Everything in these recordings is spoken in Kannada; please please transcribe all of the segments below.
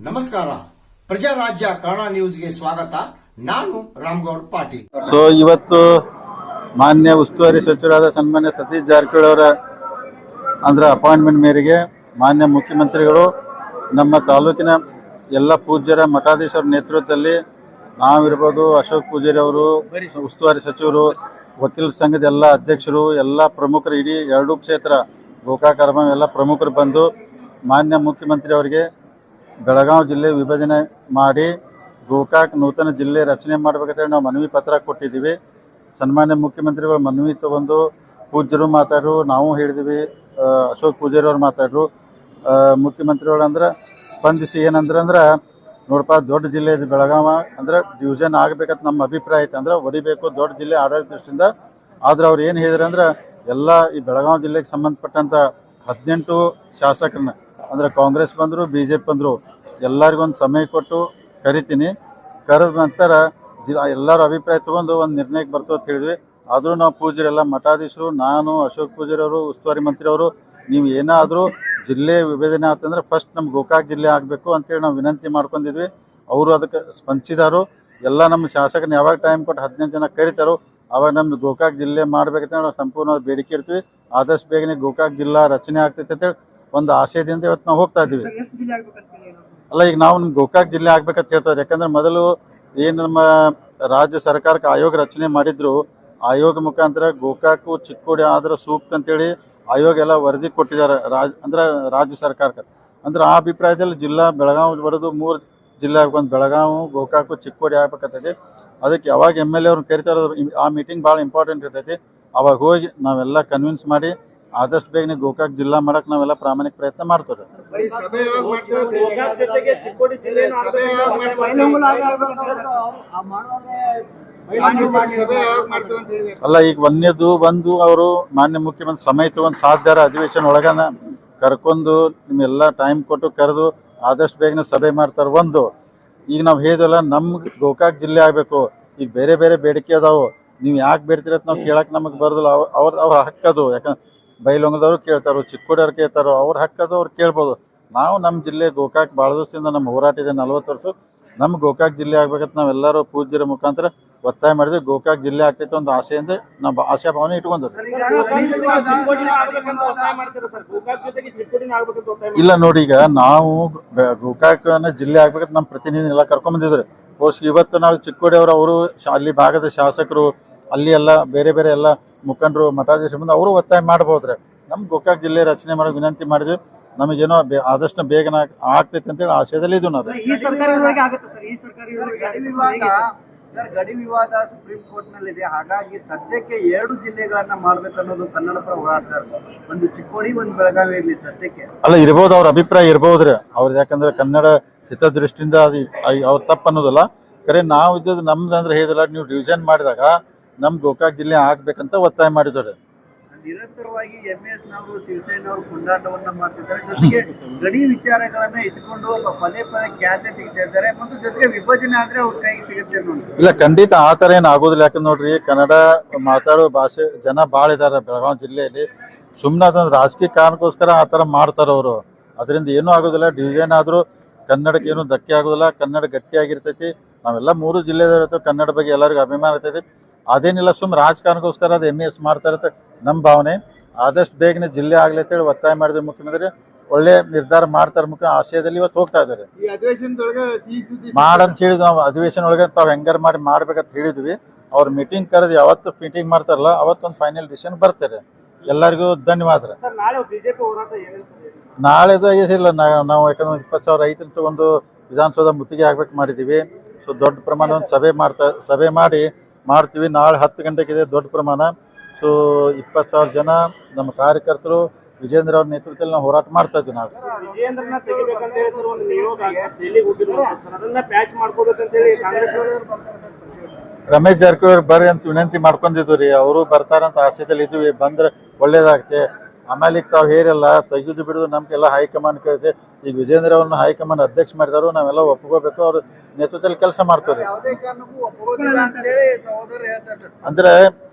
ನಮಸ್ಕಾರ. ಪ್ರಜಾರಾಜ್ಯ ಕನ್ನಡ ನ್ಯೂಸ್ಗೆ ಸ್ವಾಗತ. ನಾನು ಪಾಟೀಲ್. ಸೊ, ಇವತ್ತು ಮಾನ್ಯ ಉಸ್ತುವಾರಿ ಸಚಿವರಾದ ಸನ್ಮಾನ್ಯ ಸತೀಶ್ ಜಾರಕಿಹೊಳಿ ಅವರ ಅಂದ್ರೆ ಅಪಾಯಿಂಟ್ಮೆಂಟ್ ಮೇರೆಗೆ ಮಾನ್ಯ ಮುಖ್ಯಮಂತ್ರಿಗಳು, ನಮ್ಮ ತಾಲೂಕಿನ ಎಲ್ಲ ಪೂಜ್ಯರ, ಮಠಾಧೀಶರ ನೇತೃತ್ವದಲ್ಲಿ ನಾವಿರ್ಬೋದು ಅಶೋಕ್ ಪೂಜಾರಿ ಅವರು, ಉಸ್ತುವಾರಿ ಸಚಿವರು ವಕೀಲ ಸಂಘದ ಎಲ್ಲ ಅಧ್ಯಕ್ಷರು, ಎಲ್ಲ ಪ್ರಮುಖರು, ಇಡೀ ಎರಡೂ ಕ್ಷೇತ್ರ ಗೋಕಾಕ್ ಅರಮ ಎಲ್ಲ ಪ್ರಮುಖರು ಬಂದು ಮಾನ್ಯ ಮುಖ್ಯಮಂತ್ರಿ ಅವರಿಗೆ ಬೆಳಗಾವಿ ಜಿಲ್ಲೆ ವಿಭಜನೆ ಮಾಡಿ ಗೋಕಾಕ್ ನೂತನ ಜಿಲ್ಲೆ ರಚನೆ ಮಾಡ್ಬೇಕಂತೇಳಿ ನಾವು ಮನವಿ ಪತ್ರ ಕೊಟ್ಟಿದ್ದೀವಿ. ಸನ್ಮಾನ್ಯ ಮುಖ್ಯಮಂತ್ರಿಗಳು ಮನವಿ ತಗೊಂಡು ಪೂಜ್ಯರು ಮಾತಾಡ್ರು, ನಾವು ಹೇಳಿದ್ವಿ ಅಶೋಕ್ ಪೂಜಾರಿ ಅವ್ರು ಮಾತಾಡ್ರು. ಮುಖ್ಯಮಂತ್ರಿಗಳು ಅಂದ್ರೆ ಸ್ಪಂದಿಸಿ ಏನಂದ್ರೆ ಅಂದ್ರೆ ನೋಡಪ್ಪ ದೊಡ್ಡ ಜಿಲ್ಲೆ ಇದು ಬೆಳಗಾವ ಅಂದ್ರೆ ಡಿವಿಷನ್ ಆಗಬೇಕಂತ ನಮ್ಮ ಅಭಿಪ್ರಾಯ ಐತೆ. ಅಂದ್ರೆ ಹೊಡಿಬೇಕು, ದೊಡ್ಡ ಜಿಲ್ಲೆ ಆಡಳಿತ ದೃಷ್ಟಿಯಿಂದ. ಆದ್ರೆ ಅವ್ರು ಏನು ಹೇಳಿದ್ರು ಅಂದ್ರೆ ಎಲ್ಲ ಈ ಬೆಳಗಾವಿ ಜಿಲ್ಲೆಗೆ ಸಂಬಂಧಪಟ್ಟಂತ ಹದಿನೆಂಟು ಶಾಸಕರನ್ನ, ಅಂದ್ರೆ ಕಾಂಗ್ರೆಸ್ ಬಂದರು ಬಿ ಜೆ ಪಿ ಬಂದರು, ಎಲ್ಲರಿಗೊಂದು ಸಮಯ ಕೊಟ್ಟು ಕರಿತೀನಿ. ಕರೆದ ನಂತರ ಎಲ್ಲರ ಅಭಿಪ್ರಾಯ ತಗೊಂಡು ಒಂದು ನಿರ್ಣಯಕ್ಕೆ ಬರ್ತು ಅಂತ ಹೇಳಿದ್ವಿ. ಆದರೂ ನಾವು ಪೂಜರೆಲ್ಲ ಮಠಾಧೀಶರು, ನಾನು ಅಶೋಕ್ ಪೂಜಾರಿ ಅವರು ಉಸ್ತುವಾರಿ ಮಂತ್ರಿ ಅವರು ನೀವು ಏನಾದರೂ ಜಿಲ್ಲೆ ವಿಭಜನೆ ಆತಂದ್ರೆ ಫಸ್ಟ್ ನಮ್ಮ ಗೋಕಾಕ್ ಜಿಲ್ಲೆ ಆಗಬೇಕು ಅಂತೇಳಿ ನಾವು ವಿನಂತಿ ಮಾಡ್ಕೊಂಡಿದ್ವಿ. ಅವರು ಅದಕ್ಕೆ ಸ್ಪಂದಿಸಿದಾರು. ಎಲ್ಲ ನಮ್ಮ ಶಾಸಕನ ಯಾವಾಗ ಟೈಮ್ ಕೊಟ್ಟು ಹದಿನೈದು ಜನ ಕರಿತಾರೋ ಅವಾಗ ನಮ್ದು ಗೋಕಾಕ್ ಜಿಲ್ಲೆ ಮಾಡ್ಬೇಕಂತ ನಾವು ಸಂಪೂರ್ಣ ಬೇಡಿಕೆ ಇರ್ತೀವಿ ಆದಷ್ಟು ಬೇಗನೆ ಗೋಕಾಕ್ ಜಿಲ್ಲಾ ರಚನೆ ಆಗ್ತೈತೆ ಅಂತೇಳಿ ಒಂದು ಆಶಯದಿಂದ ಇವತ್ತು ನಾವು ಹೋಗ್ತಾ ಇದ್ದೀವಿ. ಅಲ್ಲ ಈಗ ನಾವು ನಮ್ಮ ಗೋಕಾಕ್ ಜಿಲ್ಲೆ ಆಗ್ಬೇಕಂತ ಹೇಳ್ತಾರೆ. ಯಾಕಂದ್ರೆ ಮೊದಲು ಏನು ನಮ್ಮ ರಾಜ್ಯ ಸರ್ಕಾರಕ್ಕೆ ಆಯೋಗ ರಚನೆ ಮಾಡಿದ್ರು. ಆಯೋಗ ಮುಖಾಂತರ ಗೋಕಾಕು ಚಿಕ್ಕೋಡಿ ಆದ್ರೆ ಸೂಕ್ತ ಅಂತೇಳಿ ಆಯೋಗ ಎಲ್ಲ ವರದಿ ಕೊಟ್ಟಿದ್ದಾರೆ ರಾಜ್ ಅಂದ್ರೆ ರಾಜ್ಯ ಸರ್ಕಾರಕ್ಕೆ. ಅಂದ್ರೆ ಆ ಅಭಿಪ್ರಾಯದಲ್ಲಿ ಜಿಲ್ಲಾ ಬೆಳಗಾವಿ ಬರೋದು ಮೂರು ಜಿಲ್ಲೆ ಆಗ್ಬಂದು ಬೆಳಗಾವಿ ಗೋಕಾಕು ಚಿಕ್ಕೋಡಿ ಆಗ್ಬೇಕತ್ತೈತಿ ಅದಕ್ಕೆ ಯಾವಾಗ ಎಂ ಎಲ್ ಎ ಅವ್ರನ್ನ ಕರಿತಾರೋ ಆ ಮೀಟಿಂಗ್ ಭಾಳ ಇಂಪಾರ್ಟೆಂಟ್ ಇರ್ತೈತಿ. ಅವಾಗ ಹೋಗಿ ನಾವೆಲ್ಲ ಕನ್ವಿನ್ಸ್ ಮಾಡಿ ಆದಷ್ಟು ಬೇಗನೆ ಗೋಕಾಕ್ ಜಿಲ್ಲಾ ಮಾಡಕ್ಕೆ ನಾವೆಲ್ಲ ಪ್ರಾಮಾಣಿಕ ಪ್ರಯತ್ನ ಮಾಡ್ತೇವೆ ಅಲ್ಲ, ಈಗ ಒಂದೇದು ಬಂದು ಅವರು ಮಾನ್ಯ ಮುಖ್ಯಮಂತ್ರಿ ಸಮೇತ ಒಂದು ಸಾಧ್ಯಾರ ಅಧಿವೇಶನ ಒಳಗನ ಕರ್ಕೊಂಡು ನಿಮ್ಗೆಲ್ಲ ಟೈಮ್ ಕೊಟ್ಟು ಕರೆದು ಆದಷ್ಟು ಬೇಗನೆ ಸಭೆ ಮಾಡ್ತಾರೆ ಒಂದು. ಈಗ ನಾವು ಹೇಳಿದಲ್ಲ ನಮ್ಗೆ ಗೋಕಾಕ್ ಜಿಲ್ಲೆ ಆಗಬೇಕು. ಈಗ ಬೇರೆ ಬೇರೆ ಬೇಡಿಕೆ ಅದಾವು. ನೀವು ಯಾಕೆ ಬೇಡ್ತೀರ ನಾವು ಕೇಳಕ್ಕೆ ನಮಗೆ ಬರೋದಿಲ್ಲ. ಅವ್ರ ಅವ್ರ ಹಕ್ಕದು ಯಾಕಂದ್ರೆ ಬೈಲೊಂಗದವ್ರು ಕೇಳ್ತಾರೋ ಚಿಕ್ಕೋಡಿಯವ್ರು ಕೇಳ್ತಾರೋ. ಅವ್ರ ಹಕ್ಕದು ಅವ್ರು ಕೇಳ್ಬೋದು. ನಾವು ನಮ್ಮ ಜಿಲ್ಲೆ ಗೋಕಾಕ್ ಭಾಳ ದಿವಸದಿಂದ ನಮ್ಮ ಹೋರಾಟ ಇದೆ ನಲ್ವತ್ತು ವರ್ಷ. ನಮ್ಮ ಗೋಕಾಕ್ ಜಿಲ್ಲೆ ಆಗ್ಬೇಕಂತ ನಾವೆಲ್ಲರೂ ಪೂಜ್ಯರ ಮುಖಾಂತರ ಒತ್ತಾಯ ಮಾಡಿದ್ವಿ. ಗೋಕಾಕ್ ಜಿಲ್ಲೆ ಆಗ್ತೈತೆ ಒಂದು ಆಸೆಯಿಂದ ನಾವು ಆಶಾ ಭಾವನೆ ಒತ್ತಾಯ ಇಲ್ಲ ನೋಡಿ ಈಗ ನಾವು ಗೋಕಾಕ್ ಗೋಕಾಕನ ಜಿಲ್ಲೆ ಆಗ್ಬೇಕಂತ ನಮ್ಮ ಪ್ರತಿನಿಧಿ ಎಲ್ಲ ಕರ್ಕೊಂಡ್ ಬಂದಿದ್ರು ಬಹುಶಃ ಇವತ್ತು ನಾವು ಚಿಕ್ಕೋಡಿ ಅವರು ಅವರು ಅಲ್ಲಿ ಭಾಗದ ಶಾಸಕರು ಅಲ್ಲಿ ಎಲ್ಲ ಬೇರೆ ಬೇರೆ ಎಲ್ಲ ಮುಖಂಡರು ಮಠಾಧೀಶ ಬಂದು ಅವರು ಒತ್ತಾಯ ಮಾಡ್ಬೋದ್ರೆ. ನಮ್ಮ ಗೋಕಾಕ್ ಜಿಲ್ಲೆ ರಚನೆ ಮಾಡೋ ವಿನಂತಿ ಮಾಡಿದ್ವಿ. ನಮಗೇನೋ ಬೆ- ಆದಷ್ಟು ಬೇಗನೆ ಆಗ್- ಅಂತ ಹೇಳಿ ಆಶಯದಲ್ಲಿ ಇದು ನಾವು. ಈ ಸರ್ಕಾರದೊಳಗೆ ಆಗುತ್ತೆ ಸರ್ ಈ ಸರ್ಕಾರದೊಳಗೆ ಗಡಿ ಆಗುತ್ತೆ. ವಿವಾದ ಹೇಗೆ ಸರ್? ಸರ್ ಗಡಿ ವಿವಾದ ಸುಪ್ರೀಂ ಕೋರ್ಟ್ ನಲ್ಲಿದೆ ಹಾಗಾಗಿ ಸದ್ಯಕ್ಕೆ ಎರಡು ಜಿಲ್ಲೆಗಳನ್ನ ಮಾಡ್ಬೇಕು ಅನ್ನೋದು ಕನ್ನಡ ಪರ ಹೋರಾಟ ಒಂದು ಚಿಕ್ಕೋಡಿ ಒಂದು ಬೆಳಗಾವಿ ಇರ್ಲಿ ಸದ್ಯಕ್ಕೆ. ಅಲ್ಲ ಇರ್ಬೋದು ಅವ್ರ ಅಭಿಪ್ರಾಯ ಇರ್ಬೋದ್ರಿ ಅವ್ರದ್ದು ಯಾಕಂದ್ರೆ ಕನ್ನಡ ಹಿತದೃಷ್ಟಿಯಿಂದ ಅದು ಅವ್ರ ತಪ್ಪು ಅನ್ನೋದಲ್ಲ ಕರೆ ನಾವು ಇದ್ದದ್ದು ನಮ್ದು ಅಂದ್ರೆ ಹೇಳಿದಲ್ಲ ನೀವು ಡಿವಿಷನ್ ಮಾಡಿದಾಗ ನಮ್ ಗೋಕಾಕ್ ಜಿಲ್ಲೆ ಆಗ್ಬೇಕಂತ ಒತ್ತಾಯ ಮಾಡಿದ್ದಾರೆ. ನಿರಂತರವಾಗಿ ಎಂ ಎಸ್ ನವರು ಶಿವಸೇನವರು ಕೊಂಡಾಟವನ್ನ ಮಾಡ್ತಿದ್ದಾರೆ. ಜೊತೆಗೆ ಗಡಿ ವಿಚಾರಗಳನ್ನ ಇಟ್ಕೊಂಡು ಪದೇ ಪದೇ ಖ್ಯಾತೆ ತೆಗಿತಾ ಇದ್ದಾರೆ. ಮತ್ತು ಜೊತೆಗೆ ವಿಭಜನೆ ಆದ್ರೆ ಅವ್ರ ಕೈಗೆ ಸಿಗುತ್ತೆ ಇಲ್ಲ, ಖಂಡಿತ ಆ ಏನು ಆಗೋದಿಲ್ಲ. ಯಾಕಂದ್ರೆ ನೋಡ್ರಿ, ಕನ್ನಡ ಮಾತಾಡೋ ಭಾಷೆ, ಜನ ಭಾಳ ಇದ್ದಾರೆ ಬೆಳಗಾವಿ ಜಿಲ್ಲೆಯಲ್ಲಿ. ಸುಮ್ಮನೆ ಅದೊಂದು ರಾಜಕೀಯ ಕಾರಣಕ್ಕೋಸ್ಕರ ಆ ಥರ ಮಾಡ್ತಾರೆ ಅವರು. ಅದರಿಂದ ಏನೂ ಆಗೋದಿಲ್ಲ. ಡಿವಿಷನ್ ಆದರೂ ಕನ್ನಡಕ್ಕೆ ಏನು ಧಕ್ಕೆ ಆಗೋದಿಲ್ಲ. ಕನ್ನಡ ಗಟ್ಟಿಯಾಗಿರ್ತೈತಿ. ನಾವೆಲ್ಲ ಮೂರು ಜಿಲ್ಲೆದಾರ ಕನ್ನಡ ಬಗ್ಗೆ ಎಲ್ಲರಿಗೂ ಅಭಿಮಾನ ಇರ್ತೈತಿ. ಅದೇನಿಲ್ಲ ಸುಮ್ಮನೆ ರಾಜಕಾರಣಕ್ಕೋಸ್ಕರ ಅದು ಎಂ ಎಸ್ ಮಾಡ್ತಾ ಇರುತ್ತೆ. ನಮ್ಮ ಭಾವನೆ. ಆದಷ್ಟು ಬೇಗನೆ ಜಿಲ್ಲೆ ಆಗ್ಲಿ ಅಂತೇಳಿ ಒತ್ತಾಯ ಮಾಡಿದ್ರೆ ಮುಖ್ಯಮಂತ್ರಿ ಒಳ್ಳೆ ನಿರ್ಧಾರ ಮಾಡ್ತಾರೆ ಮುಖ್ಯ ಆಶಯದಲ್ಲಿ ಇವತ್ತು ಹೋಗ್ತಾ ಇದ್ದಾರೆ. ಮಾಡಂತ ಹೇಳಿದ್ವಿ ನಾವು ಅಧಿವೇಶನ ಒಳಗೆ ತಾವು ಹೆಂಗಾರು ಮಾಡಿ ಮಾಡ್ಬೇಕಂತ ಹೇಳಿದ್ವಿ. ಅವ್ರ ಮೀಟಿಂಗ್ ಕರೆದು ಯಾವತ್ತು ಮೀಟಿಂಗ್ ಮಾಡ್ತಾರಲ್ಲ ಅವತ್ತೊಂದು ಫೈನಲ್ ಡಿಸಿಷನ್ ಬರ್ತಾರೆ. ಎಲ್ಲರಿಗೂ ಧನ್ಯವಾದ. ನಾಳೆದು ಇಲ್ಲ. ನಾವು ಯಾಕಂದ್ರೆ ಇಪ್ಪತ್ತು ಸಾವಿರ ರೈತರು ಒಂದು ವಿಧಾನಸೌಧ ಮುತ್ತಿಗೆ ಆಗ್ಬೇಕು ಮಾಡಿದ್ದೀವಿ ಸೊ ದೊಡ್ಡ ಪ್ರಮಾಣ ಒಂದು ಸಭೆ ಮಾಡ್ತಾ ಸಭೆ ಮಾಡಿ ಮಾಡ್ತೀವಿ. ನಾಳೆ ಹತ್ತು ಗಂಟೆಗಿದೆ ದೊಡ್ಡ ಪ್ರಮಾಣ. ಸೊ ಇಪ್ಪತ್ತು ಸಾವಿರ ಜನ ನಮ್ಮ ಕಾರ್ಯಕರ್ತರು ವಿಜೇಂದ್ರ ಅವ್ರ ನೇತೃತ್ವದಲ್ಲಿ ನಾವು ಹೋರಾಟ ಮಾಡ್ತಾ ಇದ್ವಿ ನಾವು ರಮೇಶ್ ಜಾರಕಿಹೊಳಿ ಬರ್ರಿ ಅಂತ ವಿನಂತಿ ಮಾಡ್ಕೊಂಡಿದ್ವಿ ರೀ ಅವರು ಬರ್ತಾರಂತ ಆಶಯದಲ್ಲಿ ಇದ್ವಿ ಬಂದ್ರೆ ಒಳ್ಳೇದಾಗತ್ತೆ. ಆಮೇಲೆ ಈಗ ತಾವು ಹೇರಿಲ್ಲ ತೆಗೆದು ಬಿಡುದು ನಮ್ಗೆಲ್ಲ ಹೈಕಮಾಂಡ್ ಕೇಳಿದೆ ಈಗ ವಿಜೇಂದ್ರ ಅವ್ರನ್ನ ಹೈಕಮಾಂಡ್ ಅಧ್ಯಕ್ಷ ಮಾಡಿದಾರು ನಾವೆಲ್ಲ ಒಪ್ಕೋಬೇಕು. ಅವ್ರ ನೇತೃತ್ವದಲ್ಲಿ ಕೆಲಸ ಮಾಡ್ತಾರೆ. ಯಾವುದೇ ಕಾರಣಕ್ಕೂ ಒಪ್ಪೋದಿಲ್ಲ ಅಂತ ಹೇಳಿ ಸಹೋದರ ಹೇಳ್ತಾರೆ ಅಂದ್ರೆ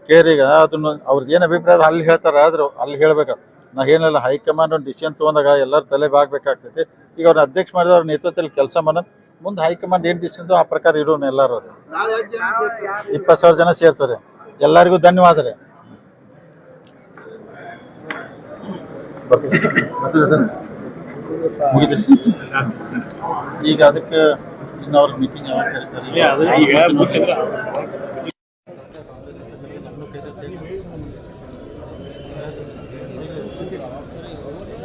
ಕೇರಿಗೆ ಅದನ್ನ ಅವ್ರಿಗೆ ಏನು ಅಭಿಪ್ರಾಯ ಅಲ್ಲಿ ಹೇಳ್ತಾರೆ, ಆದರೂ ಅಲ್ಲಿ ಹೇಳ್ಬೇಕು. ನಾ ಏನಿಲ್ಲ, ಹೈಕಮಾಂಡ್ ಒಂದು ಡಿಸಿಷನ್ ತೊಗೊಂಡಾಗ ಎಲ್ಲರೂ ತಲೆ ಬಾಗಬೇಕಾಗ್ತೈತಿ. ಈಗ ಅವ್ರನ್ನ ಅಧ್ಯಕ್ಷ ಮಾಡಿದ ಅವ್ರ ನೇತೃತ್ವದಲ್ಲಿ ಕೆಲಸ ಮಾಡೋದು. ಮುಂದೆ ಹೈಕಮಾಂಡ್ ಏನು ಡಿಸಿಷನ್ ಆ ಪ್ರಕಾರ ಇರೋನು ಎಲ್ಲರೂ. ಇಪ್ಪತ್ತು ಸಾವಿರ ಜನ ಸೇರ್ತಾರೆ ಎಲ್ಲರಿಗೂ ಧನ್ಯವಾದ ರೀ ಈಗ ಅದಕ್ಕೆ ಇನ್ನು ಅವ್ರ ಮೀಟಿಂಗ್ ಯಾವಾಗ ಕರೀತಾರೆ?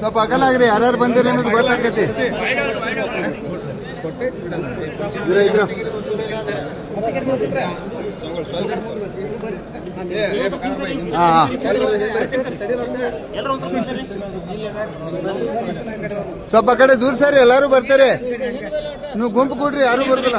ಸ್ವಲ್ಪ ಅಗಲಾಗ್ರಿ ಯಾರ್ಯಾರು ಬಂದಿರಿ ಅನ್ನೋದು ಗೊತ್ತಾಕತಿ ಸ್ವಲ್ಪ ಆ ಕಡೆ ದೂರ ಸರಿ ಎಲ್ಲಾರು ಬರ್ತಾರೆ. ನೀವು ಗುಂಪು ಕೊಡ್ರಿ ಯಾರು ಬರುದಿಲ್ಲ.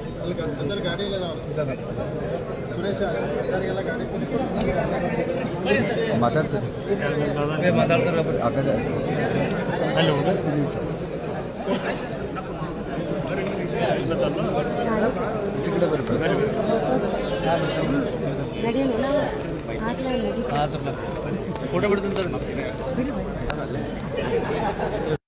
ಮಾತಾಡ್ತಾರೆ ಆ ಕಡೆ ಈಚೆ ಕಡೆ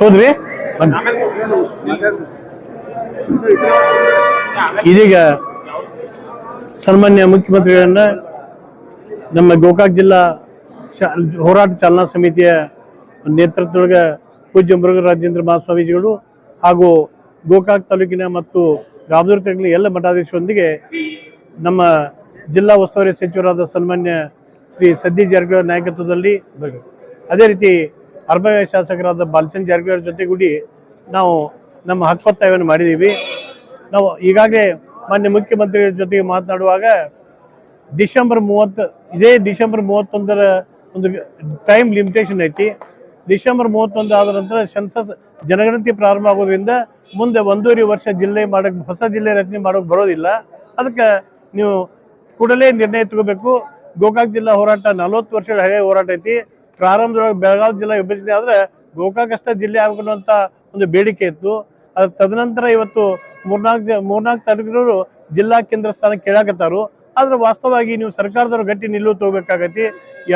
ಹೋದ್ವಿ ಇದೀಗ ಸನ್ಮಾನ್ಯ ಮುಖ್ಯಮಂತ್ರಿಗಳನ್ನ ನಮ್ಮ ಗೋಕಾಕ್ ಜಿಲ್ಲಾ ಹೋರಾಟ ಚಾಲನಾ ಸಮಿತಿಯ ನೇತೃತ್ವದೊಳಗ ಪೂಜ್ಯ ಮೃಗ ರಾಜೇಂದ್ರ ಮಹಾಸ್ವಾಮೀಜಿಗಳು ಹಾಗೂ ಗೋಕಾಕ್ ತಾಲೂಕಿನ ಮತ್ತು ಗಾಬದೂರು ತಿಂಗಳ ಎಲ್ಲ ಮಠಾಧೀಶರೊಂದಿಗೆ ನಮ್ಮ ಜಿಲ್ಲಾ ಉಸ್ತುವಾರಿ ಸಚಿವರಾದ ಸನ್ಮಾನ್ಯ ಶ್ರೀ ಸದ್ದಿ ಜಾರಕಿಹೊಳಿ ನಾಯಕತ್ವದಲ್ಲಿ ಅದೇ ರೀತಿ ಅರ್ಬಯ ಶಾಸಕರಾದ ಬಾಲಚಂದ್ ಜಾರಕಿಹೊಳಿ ಜೊತೆಗೂಡಿ ನಾವು ನಮ್ಮ ಹಕ್ಕೊತ್ತಾಯವನ್ನು ಮಾಡಿದ್ದೀವಿ. ನಾವು ಈಗಾಗಲೇ ಮಾನ್ಯ ಮುಖ್ಯಮಂತ್ರಿಗಳ ಜೊತೆಗೆ ಮಾತನಾಡುವಾಗ ಡಿಸೆಂಬರ್ ಮೂವತ್ತು, ಇದೇ ಡಿಸೆಂಬರ್ ಮೂವತ್ತೊಂದರ ಒಂದು ಟೈಮ್ ಲಿಮಿಟೇಷನ್ ಐತಿ. ಡಿಸೆಂಬರ್ ಮೂವತ್ತೊಂದು ಆದ ನಂತರ ಸೆನ್ಸಸ್ ಜನಗಣತಿ ಪ್ರಾರಂಭ ಆಗೋದ್ರಿಂದ ಮುಂದೆ ಒಂದೂವರೆ ವರ್ಷ ಜಿಲ್ಲೆ ಮಾಡಕ್, ಹೊಸ ಜಿಲ್ಲೆ ರಚನೆ ಮಾಡೋಕೆ ಬರೋದಿಲ್ಲ. ಅದಕ್ಕೆ ನೀವು ಕೂಡಲೇ ನಿರ್ಣಯ ತಗೋಬೇಕು. ಗೋಕಾಕ್ ಜಿಲ್ಲಾ ಹೋರಾಟ ನಲವತ್ತು ವರ್ಷಗಳ ಹಳೆಯ ಹೋರಾಟ ಐತಿ. ಪ್ರಾರಂಭದೊಳಗೆ ಬೆಳಗಾವಿ ಜಿಲ್ಲಾ ವಿಭಜನೆ ಆದ್ರೆ ಗೋಕಾಕ್ ಜಿಲ್ಲೆ ಆಗಬೇಕನ್ನುವಂಥ ಒಂದು ಬೇಡಿಕೆ ಇತ್ತು. ಅದು ತದನಂತರ ಇವತ್ತು ಮೂರ್ನಾಲ್ಕು ಮೂರ್ನಾಲ್ಕು ತಾಲೂಕಿನವರು ಜಿಲ್ಲಾ ಕೇಂದ್ರ ಸ್ಥಾನ ಕೇಳಾಕತ್ತಾರು. ಆದ್ರೆ ವಾಸ್ತವವಾಗಿ ನೀವು ಸರ್ಕಾರದವರು ಗಟ್ಟಿ ನಿಲ್ಲು ತಗೋಬೇಕಾಗತ್ತೆ.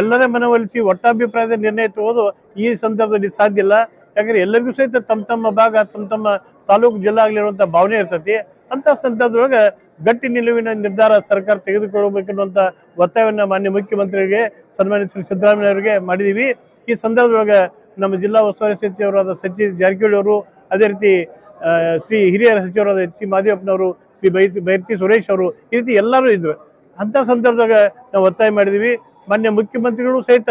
ಎಲ್ಲರ ಮನವೊಲಿಸಿ ಒಟ್ಟಾಭಿಪ್ರಾಯದ ನಿರ್ಣಯ ತಗೋದು ಈ ಸಂದರ್ಭದಲ್ಲಿ ಸಾಧ್ಯ ಇಲ್ಲ. ಯಾಕಂದ್ರೆ ಎಲ್ಲರಿಗೂ ಸಹಿತ ತಮ್ಮ ತಮ್ಮ ಭಾಗ, ತಮ್ಮ ತಮ್ಮ ತಾಲೂಕು ಜಿಲ್ಲಾ ಆಗ್ಲಿರುವಂತ ಭಾವನೆ ಇರ್ತತಿ. ಅಂತ ಸಂದರ್ಭದೊಳಗ ಗಟ್ಟಿ ನಿಲುವಿನ ನಿರ್ಧಾರ ಸರ್ಕಾರ ತೆಗೆದುಕೊಳ್ಳಬೇಕನ್ನುವಂತ ಒತ್ತಾಯವನ್ನ ಮಾನ್ಯ ಮುಖ್ಯಮಂತ್ರಿಗಳಿಗೆ ಸನ್ಮಾನ್ಯ ಶ್ರೀ ಸಿದ್ದರಾಮಯ್ಯ ಅವರಿಗೆ ಮಾಡಿದೀವಿ. ಈ ಸಂದರ್ಭದೊಳಗೆ ನಮ್ಮ ಜಿಲ್ಲಾ ಉಸ್ತುವಾರಿ ಸಚಿವರಾದ ಸಚಿವ ಜಾರಕಿಹೊಳಿ ಅವರು, ಅದೇ ರೀತಿ ಶ್ರೀ ಹಿರಿಯ ಸಚಿವರಾದ ಎಚ್ ಸಿ ಮಾದೇವಪ್ಪನವರು ಶ್ರೀ ಬೈ ಬೈರ್ತಿ ಸುರೇಶ್ ಅವರು ಈ ರೀತಿ ಎಲ್ಲರೂ ಇದ್ರು. ಅಂತ ಸಂದರ್ಭದಾಗ ನಾವು ಒತ್ತಾಯ ಮಾಡಿದೀವಿ. ಮಾನ್ಯ ಮುಖ್ಯಮಂತ್ರಿಗಳು ಸಹಿತ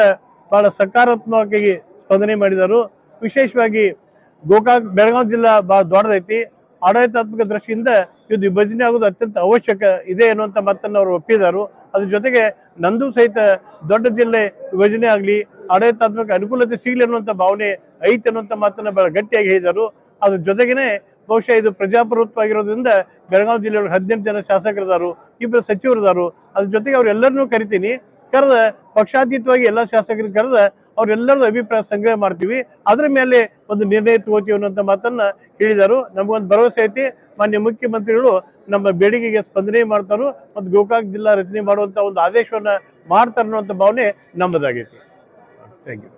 ಬಹಳ ಸಕಾರಾತ್ಮಕವಾಗಿ ಸ್ಪಂದನೆ ಮಾಡಿದರು. ವಿಶೇಷವಾಗಿ ಗೋಕಾಕ್, ಬೆಳಗಾವಿ ಜಿಲ್ಲಾ ಬಹಳ ದೊಡ್ಡದೈತಿ. ಆಡಳಿತಾತ್ಮಕ ದೃಷ್ಟಿಯಿಂದ ಇದು ವಿಭಜನೆ ಆಗೋದು ಅತ್ಯಂತ ಅವಶ್ಯಕ ಇದೆ ಅನ್ನುವಂಥ ಮಾತನ್ನು ಅವರು ಒಪ್ಪಿದರು ಅದ್ರ ಜೊತೆಗೆ ನಂದು ಸಹಿತ ದೊಡ್ಡ ಜಿಲ್ಲೆ ವಿಭಜನೆ ಆಗಲಿ, ಆಡಳಿತಾತ್ಮಕ ಅನುಕೂಲತೆ ಸಿಗಲಿ ಅನ್ನುವಂಥ ಭಾವನೆ ಐತೆ ಅನ್ನುವಂಥ ಮಾತನ್ನು ಬಹಳ ಗಟ್ಟಿಯಾಗಿ ಹೇಳಿದರು. ಅದ್ರ ಜೊತೆಗೇನೆ ಬಹುಶಃ ಇದು ಪ್ರಜಾಪ್ರಭುತ್ವ ಆಗಿರೋದ್ರಿಂದ ಬೆಳಗಾವಿ ಜಿಲ್ಲೆಯೊಳಗೆ ಹದಿನೆಂಟು ಜನ ಶಾಸಕರಿದಾರು ಇಬ್ಬರು ಸಚಿವರಿದಾರು. ಅದ್ರ ಜೊತೆಗೆ ಅವ್ರೆಲ್ಲರನ್ನೂ ಕರಿತೀನಿ. ಕರೆದ ಪಕ್ಷಾತೀತವಾಗಿ ಎಲ್ಲ ಶಾಸಕರು ಕರೆದ ಅವ್ರೆಲ್ಲರದ್ದು ಅಭಿಪ್ರಾಯ ಸಂಗ್ರಹ ಮಾಡ್ತೀವಿ. ಅದ್ರ ಮೇಲೆ ಒಂದು ನಿರ್ಣಯ ತಗೋತೀವಿ ಅನ್ನೋಂಥ ಮಾತನ್ನ ಹೇಳಿದರು. ನಮಗೊಂದು ಭರವಸೆ ಐತಿ. ಮಾನ್ಯ ಮುಖ್ಯಮಂತ್ರಿಗಳು ನಮ್ಮ ಬೇಡಿಕೆಗೆ ಸ್ಪಂದನೆ ಮಾಡ್ತಾರೋ ಮತ್ತು ಗೋಕಾಕ್ ಜಿಲ್ಲಾ ರಚನೆ ಮಾಡುವಂತ ಒಂದು ಆದೇಶವನ್ನ ಮಾಡ್ತಾರೆ ಅನ್ನುವಂಥ ಭಾವನೆ ನಮ್ಮದಾಗೈತಿ. Thank you